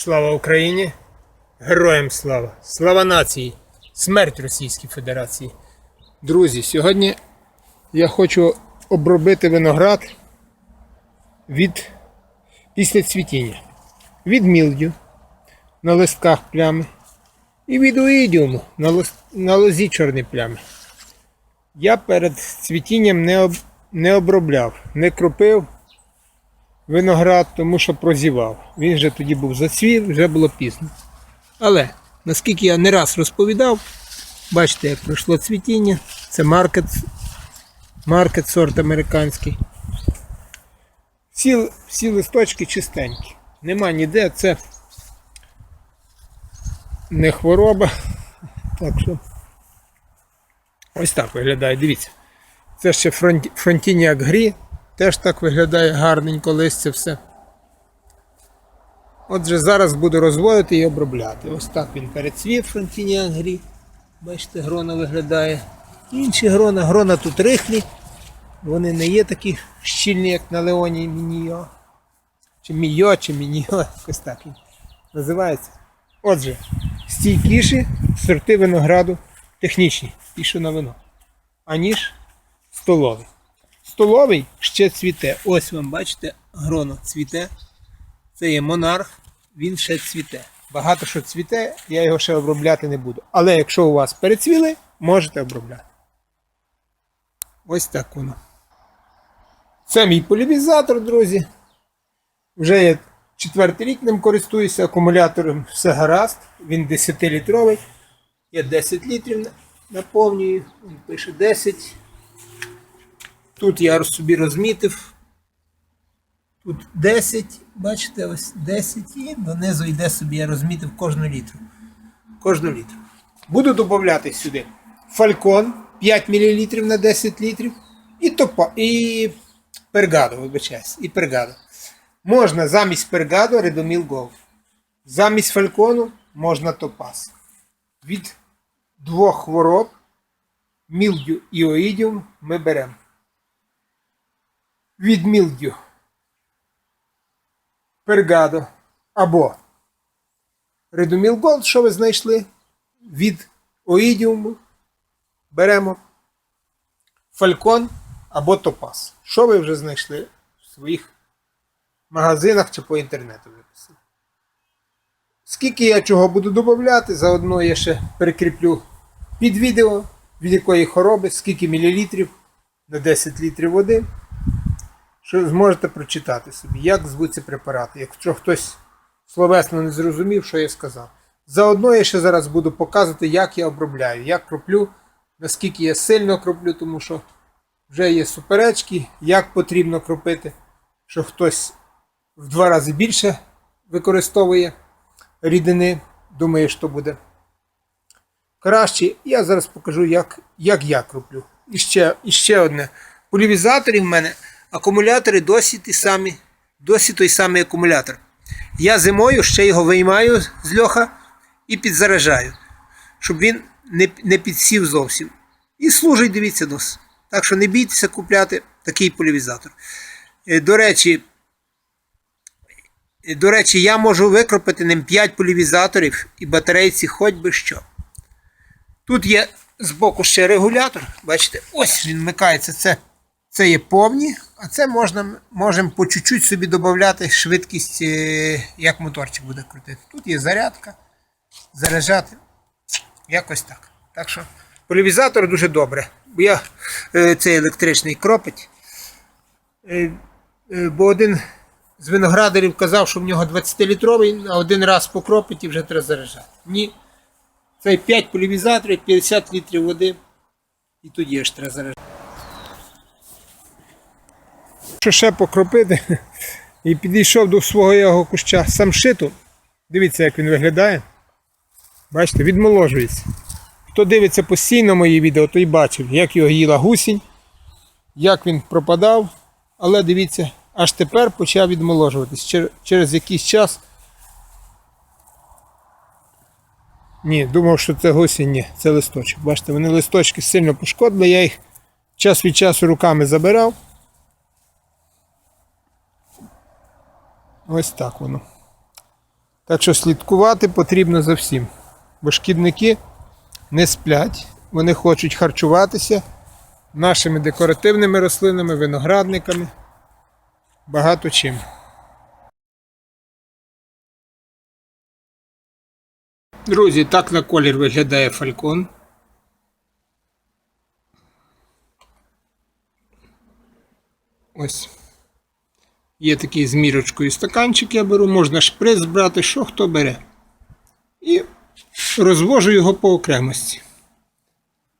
Слава Україні! Героям слава! Слава нації! Смерть Російській Федерації! Друзі, сьогодні я хочу обробити виноград від після цвітіння. Від мілдю на листках плями і від оїдіуму на, лос- на лозі чорні плями. Я перед цвітінням не, об, не обробляв, не кропив виноград, тому що прозівав. Він вже тоді був зацвів, вже було пізно. Але, наскільки я не раз розповідав, бачите, як пройшло цвітіння, це маркет, маркет сорт американський. Всі, всі листочки чистенькі. Нема ніде, це не хвороба. Так що ось так виглядає, дивіться. Це ще фронт, фронтіняк грі, теж так виглядає гарненько листя все. Отже, зараз буду розводити і обробляти. Ось так він перецвів фронтіняк грі. Бачите, грона виглядає. Інші грона, грона тут рихлі. Вони не є такі щільні, як на Леоні Мініо. Чи Мійо, чи Мініо, якось так він називається. Отже, стійкіші сорти винограду технічні, що на вино, аніж столовий. Столовий ще цвіте. Ось вам бачите, гроно цвіте. Це є монарх, він ще цвіте. Багато що цвіте, я його ще обробляти не буду. Але якщо у вас перецвіли, можете обробляти. Ось так воно. Це мій полівізатор, друзі. Вже я четвертий рік ним користуюся, акумулятором все гаразд. Він 10-літровий. Я 10 літрів наповнюю. Він пише 10. Тут я собі розмітив. Тут 10, бачите, ось 10 і донизу йде собі, я розмітив кожну літру. Кожну літру. Буду додати сюди фалькон 5 мл на 10 літрів. І топа, і пергадо, вибачаюсь, і пергадо. Можна замість пергадо редоміл Gold. Замість фалькону можна топаз. Від двох хвороб мілдю і оїдіум ми беремо. Від мілдю пергадо або редоміл Gold, що ви знайшли. Від оїдіуму беремо фалькон або топаз. Що ви вже знайшли в своїх магазинах чи по інтернету виписали. Скільки я чого буду додати, заодно я ще прикріплю під відео, від якої хвороби, скільки мілілітрів на 10 літрів води, що зможете прочитати собі, як звуться препарати, якщо хтось словесно не зрозумів, що я сказав. Заодно я ще зараз буду показувати, як я обробляю, як кроплю, наскільки я сильно кроплю, тому що вже є суперечки, як потрібно кропити, що хтось в два рази більше використовує рідини. Думаю, що буде краще. Я зараз покажу, як, як я кроплю. І ще, і ще одне. Полівізаторі в мене акумулятори досі ті самі, досі той самий акумулятор. Я зимою ще його виймаю з льоха і підзаражаю, щоб він не, не підсів зовсім. І служить, дивіться дос. Так що не бійтеся купляти такий полівізатор. Е, До речі, е, до речі, я можу викропити ним 5 полівізаторів і батарейці хоч би що. Тут є збоку ще регулятор. Бачите, ось він вмикається. Це, це є повні, а це можна, можемо по чуть-чуть собі додати швидкість, е, як моторчик буде крутити. Тут є зарядка, заряджати. Якось так. Так що полівізатор дуже добре. Бо я е, цей електричний кропить. Е, бо один з виноградарів казав, що в нього 20-літровий, а один раз покропить і вже треба заряджати. Ні. Це 5 полівізаторів, 50 літрів води. І тоді ж треба заряджати. Що ще покропити? І підійшов до свого його куща самшиту. Дивіться, як він виглядає. Бачите, відмоложується. Хто дивиться постійно мої відео, той бачив, як його їла гусінь, як він пропадав. Але дивіться, аж тепер почав відмоложуватись. Чер- Через якийсь час. Ні, думав, що це гусінь, ні, це листочок. Бачите, вони листочки сильно пошкодили, я їх час від часу руками забирав. Ось так воно. Так що слідкувати потрібно за всім. Бо шкідники не сплять, вони хочуть харчуватися нашими декоративними рослинами, виноградниками, багато чим. Друзі, так на колір виглядає фалькон. Ось. Є такий з мірочкою стаканчик, я беру, можна шприц брати, що хто бере. І розвожу його по окремості.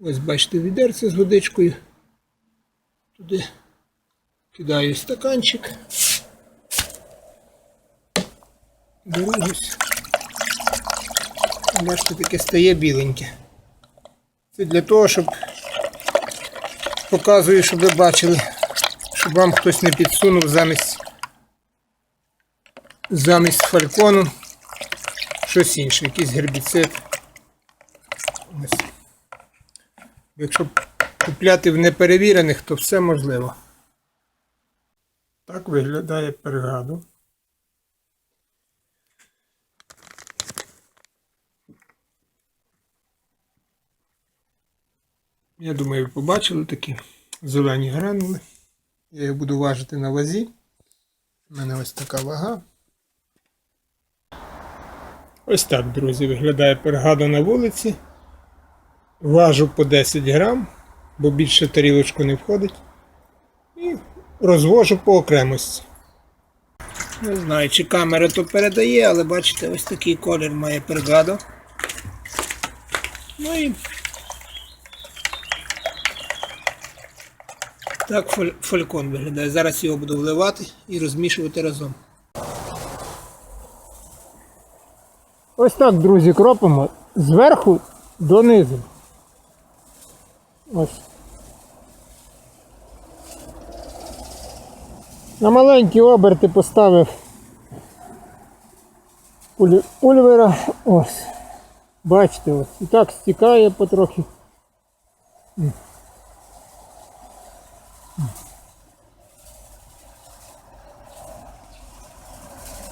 Ось бачите відерце з водичкою. Туди кидаю стаканчик. Беру ось. Бачите, таке стає біленьке. Це для того, щоб показую, щоб ви бачили, щоб вам хтось не підсунув замість замість фалькону щось інше, якийсь гербіцид. Ось. Якщо купляти в неперевірених, то все можливо. Так виглядає пергаду. Я думаю, ви побачили такі зелені гранули. Я їх буду важити на вазі. У мене ось така вага. Ось так, друзі, виглядає пергада на вулиці. Важу по 10 грам, бо більше тарілочку не входить. І розвожу по окремості. Не знаю, чи камера то передає, але бачите, ось такий колір має пергада. Ну і так фалькон виглядає. Зараз його буду вливати і розмішувати разом. Ось так, друзі, кропимо зверху донизу. Ось. На маленькі оберти поставив пуль- пульвера. Ось. Бачите, ось. І так стікає потрохи.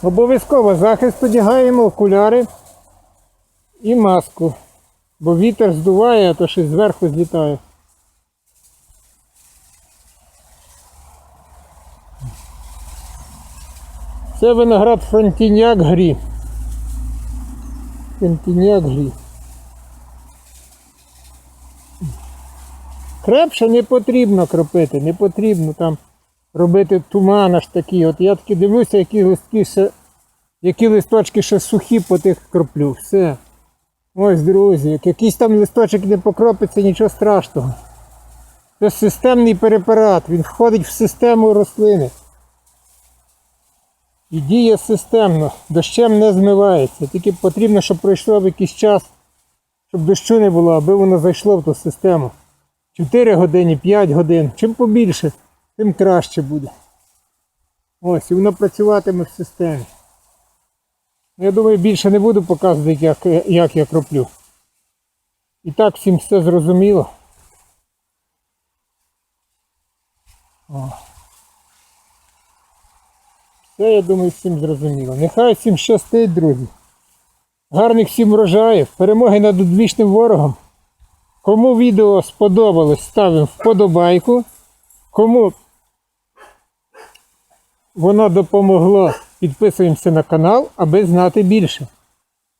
Обов'язково захист одягаємо, окуляри і маску. Бо вітер здуває, а то щось зверху злітає. Це виноград Фронтіняк Грі. Фронтіняк Грі. Крепше не потрібно кропити, не потрібно там робити туман аж такий. От я таки дивлюся, які листки ще, які листочки ще сухі по тих кроплю. Все. Ось, друзі, як якийсь там листочок не покропиться, нічого страшного. Це системний препарат, він входить в систему рослини. І діє системно, дощем не змивається. Тільки потрібно, щоб пройшло якийсь час, щоб дощу не було, аби воно зайшло в ту систему. 4 години, 5 годин. Чим побільше, тим краще буде. Ось, і воно працюватиме в системі. Я думаю, більше не буду показувати, як, як я кроплю. І так всім все зрозуміло. О. Все, я думаю, всім зрозуміло. Нехай всім щастить, друзі. Гарних всім врожаїв, перемоги над одвічним ворогом. Кому відео сподобалось, ставимо вподобайку. Кому воно допомогло, підписуємося на канал, аби знати більше.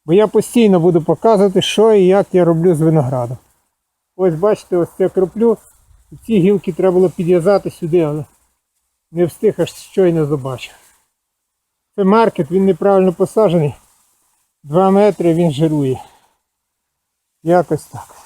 Бо я постійно буду показувати, що і як я роблю з виноградом. Ось бачите, ось це кроплю. Ці гілки треба було підв'язати сюди, але не встиг аж щойно побачив. Це маркет, він неправильно посаджений. 2 метри він жирує. Якось так.